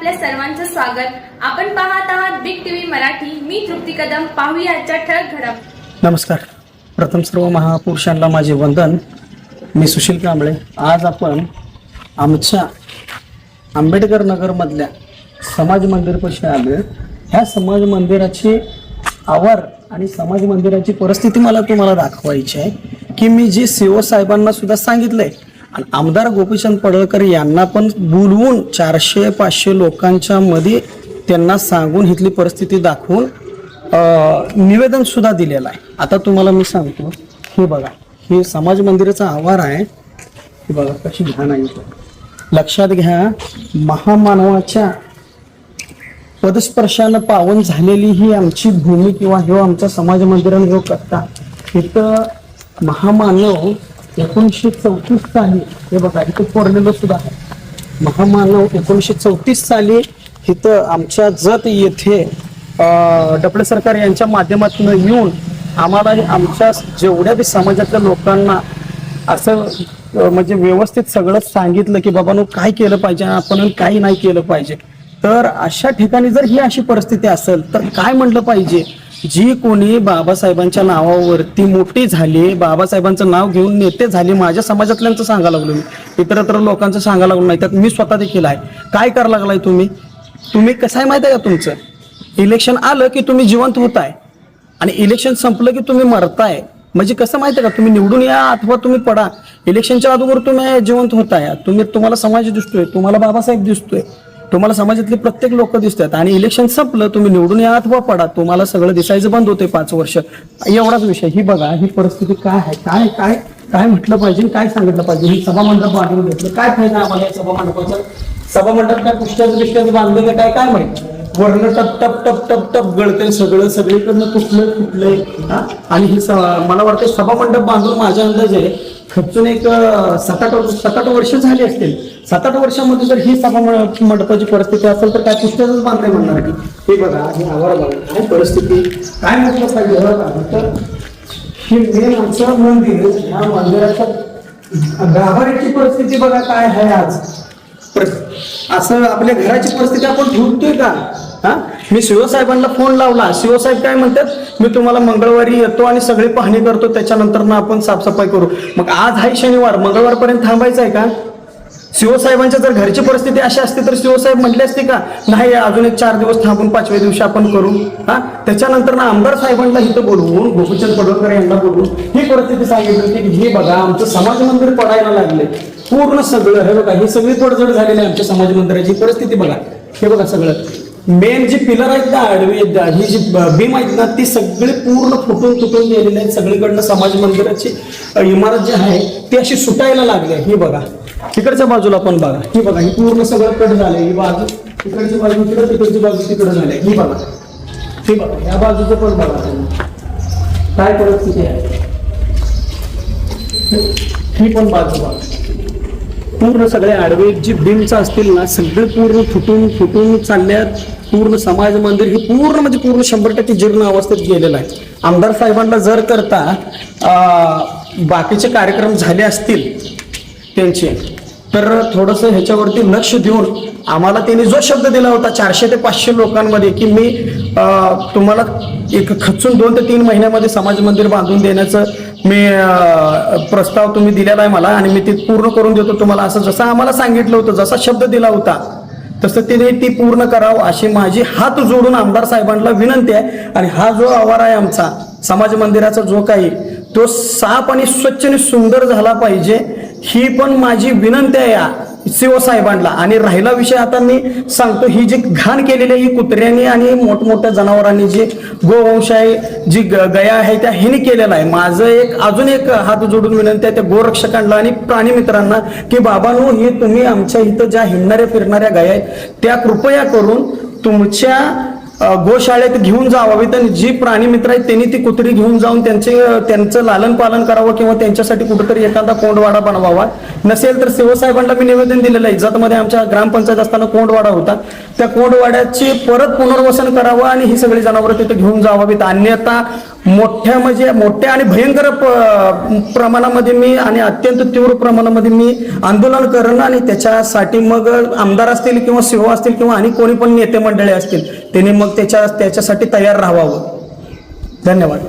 आपल्या सर्वांचं स्वागत. आपण पाहत आहात बिग टीव्ही मराठी. मी तृप्ती कदम. पाहूया आजच्या ठळक घडामोडी नमस्कार. प्रथम सर्व महापुरुषांना माझे वंदन. मी सुशील कांबळे. आज आपण आमच्या आंबेडकर नगरमधल्या समाज मंदिरपाशी आलो ह्या समाज मंदिराची आवार आणि समाज मंदिराची परिस्थिती मला तुम्हाला दाखवायची आहे. की मी जे सीओ साहेबांना सुद्धा सांगितलंय आणि आमदार गोपीचंद पडळकर यांना पण बोलवून चारशे पाचशे लोकांच्या मध्ये त्यांना सांगून इथली परिस्थिती दाखवून निवेदन सुद्धा दिलेलं आहे. आता तुम्हाला मी सांगतो हे बघा हे समाज मंदिराचा आवार आहे. हे बघा कशी घाण आहे. लक्षात घ्या महामानवाच्या पदस्पर्शानं पावन झालेली ही आमची भूमी किंवा हे आमचा समाज मंदिरानं जो करता. इथं महामानव एकोणीसशे चौतीस साली हे बघा इथं कोरलेलं सुद्धा आहे. महामानव एकोणीसशे चौतीस साली इथं आमच्या जत येथे डपडे सरकार यांच्या माध्यमातून येऊन आम्हाला आमच्या जेवढ्या बी समाजातल्या लोकांना असं म्हणजे व्यवस्थित सगळं सांगितलं की बाबानो काय केलं पाहिजे आपण काही नाही केलं पाहिजे. तर अशा ठिकाणी जर ही अशी परिस्थिती असेल तर काय म्हटलं पाहिजे? जी कोणी बाबासाहेबांच्या नावावरती मोठी झाली बाबासाहेबांचं नाव घेऊन नेते झाले माझ्या समाजातल्यांचं सांगायला लागलो मी. इतरत्र लोकांचं सांगायला लागलो नाही त्यात मी स्वतः देखील आहे. काय करायला लागलाय तुम्ही? तुम्ही कसं आहे माहिती आहे का तुमचं? इलेक्शन आलं की तुम्ही जिवंत होताय. आणि इलेक्शन संपलं की तुम्ही मरताय. म्हणजे कसं माहिती आहे का? तुम्ही निवडून या अथवा तुम्ही पडा. इलेक्शनच्या अगोदर तुम्ही जिवंत होताय. तुम्ही तुम्हाला समाज दिसतोय तुम्हाला बाबासाहेब दिसतोय. तुम्हाला समाजातले प्रत्येक लोक दिसतात आणि इलेक्शन संपलं तुम्ही निवडून या अथवा पडा. तुम्हाला सगळं दिसायचं बंद होते पाच वर्ष. एवढाच विषय. ही बघा ही परिस्थिती काय आहे? काय काय काय म्हटलं पाहिजे? काय सांगितलं पाहिजे? ही सभामंडप बांधून घेतलं. काय फायदा आम्हाला या सभामंडपाचं सभामंडप काय पुष्ट्याचं बिष्ट्याचं बांधलं काय काय माहिती? वर्ण टप टप टप टप टप गळते सगळं सगळीकडनं कुठलं तुटलंय आणि हे स- मला वाटतं सभामंडप बांधून माझ्या अंदाजे खर्चून एक सात आठ सात आठ वर्ष झाली असतील. सात आठ वर्षामध्ये जर ही सभा मंड- मंडपाची परिस्थिती असेल तर काय पुस्तकच बांधले म्हणणार की हे बघा हे आवार बघा काय परिस्थिती काय म्हटलं पाहिजे? तर हे मेन आमचं मंदिर ह्या मंदिराच्या गाभाऱ्याची परिस्थिती बघा काय आहे आज. असं आपल्या घराची परिस्थिती आपण ठेवतोय का? हा? मी शिवसाहेबांना फोन लावला. शिवसाहेब काय म्हणतात मी तुम्हाला मंगळवारी येतो आणि सगळी पाहणी करतो त्याच्यानंतर ना आपण साफसफाई करू. मग आज आहे शनिवार मंगळवारपर्यंत थांबायचं आहे का? शिवसाहेबांच्या जर घरची परिस्थिती अशी असते तर शिवसाहेब म्हटले असते का नाही अजून एक चार दिवस थांबून पाचव्या दिवशी आपण करू. हा? त्याच्यानंतर ना आमदार साहेबांना इथं बोलवून गोपीचंद पडळकर यांना बोलवून ही परिस्थिती सांगितली होती की हे बघा आमचं समाज मंदिर पडायला लागले पूर्ण सगळं हे बघा ही सगळी पडझड झालेली आहे आमच्या समाज मंदिराची परिस्थिती बघा. हे बघा सगळं. मेन जी पिलर आहेत ना आडवी आहेत ही जी बीम आहेत ना ती सगळी पूर्ण फुटून तुटून गेलेली आहेत. सगळीकडनं समाज मंदिराची इमारत जी आहे ती अशी सुटायला लागली आहे. ही बघा. तिकडच्या बाजूला पण बघा. ही बघा ही पूर्ण सगळं कट झालंय ही बाजू तिकडची बाजू तिकडं तिकडची बाजू तिकडं झाली ही बघा. ही बघा या बाजूचं पण बघा तुम्ही. काय परिस्थिती आहे? ही पण बाजू बघा. पूर्ण सगळे आडवे जी बीमचं असतील ना सगळे पूर्ण फुटून फुटून चालल्यात. पूर्ण समाज मंदिर हे पूर्ण म्हणजे पूर्ण शंभर टक्के जीर्ण अवस्थेत गेलेलं आहे. आमदार साहेबांना जर करता बाकीचे कार्यक्रम झाले असतील त्यांचे तर थोडंसं ह्याच्यावरती लक्ष देऊन आम्हाला त्यांनी जो शब्द दिला होता चारशे ते पाचशे लोकांमध्ये की मी तुम्हाला एक खचून दोन ते तीन महिन्यामध्ये समाज मंदिर बांधून देण्याचं मी प्रस्ताव तुम्ही दिलेला आहे मला आणि मी ते पूर्ण करून देतो तुम्हाला. असं जसं आम्हाला सांगितलं होतं जसा शब्द दिला होता तसं तिने ती पूर्ण करावं अशी माझी हात जोडून आमदार साहेबांना विनंती आहे. आणि हा जो आवार आहे आमचा समाज मंदिराचा जो काही तो साफ आणि स्वच्छ आणि सुंदर झाला पाहिजे ही पण माझी विनंती आहे शिवसाहेबांना आणि राहिला विषय आता मी सांगतो ही जी घाण केलेली आहे ही कुत्र्यांनी आणि मोठमोठ्या जनावरांनी जी गोवंश आहे जी ग- गया आहे त्या हिने केलेला आहे. माझं एक अजून एक हात जोडून विनंती आहे त्या गोरक्षकांना आणि प्राणी मित्रांना की बाबांनो हे तुम्ही आमच्या इथं ज्या हिंडणाऱ्या फिरणाऱ्या गाया आहेत त्या कृपया करून तुमच्या गोशाळेत घेऊन जावावीत आणि जी प्राणी मित्र आहेत त्यांनी ती कुत्री घेऊन जाऊन त्यांचे त्यांचं लालन पालन करावं किंवा त्यांच्यासाठी कुठेतरी एखादा कोंडवाडा बनवावा. नसेल तर शिवसाहेबांना मी निवेदन दिलेलं आहे. इजातमध्ये आमच्या ग्रामपंचायत असताना कोंडवाडा होता. त्या कोंडवाड्याची परत पुनर्वसन करावं आणि ही सगळी जनावरं तिथे घेऊन जावावीत अन्यथा मोठ्या म्हणजे मोठ्या आणि भयंकर प्रमाणामध्ये मी आणि अत्यंत तीव्र प्रमाणामध्ये मी आंदोलन करणं आणि त्याच्यासाठी मग आमदार असतील किंवा शिव असतील किंवा आणि कोणी पण नेते मंडळी असतील त्यांनी मग त्याच्या त्याच्यासाठी तयार राहावं. धन्यवाद.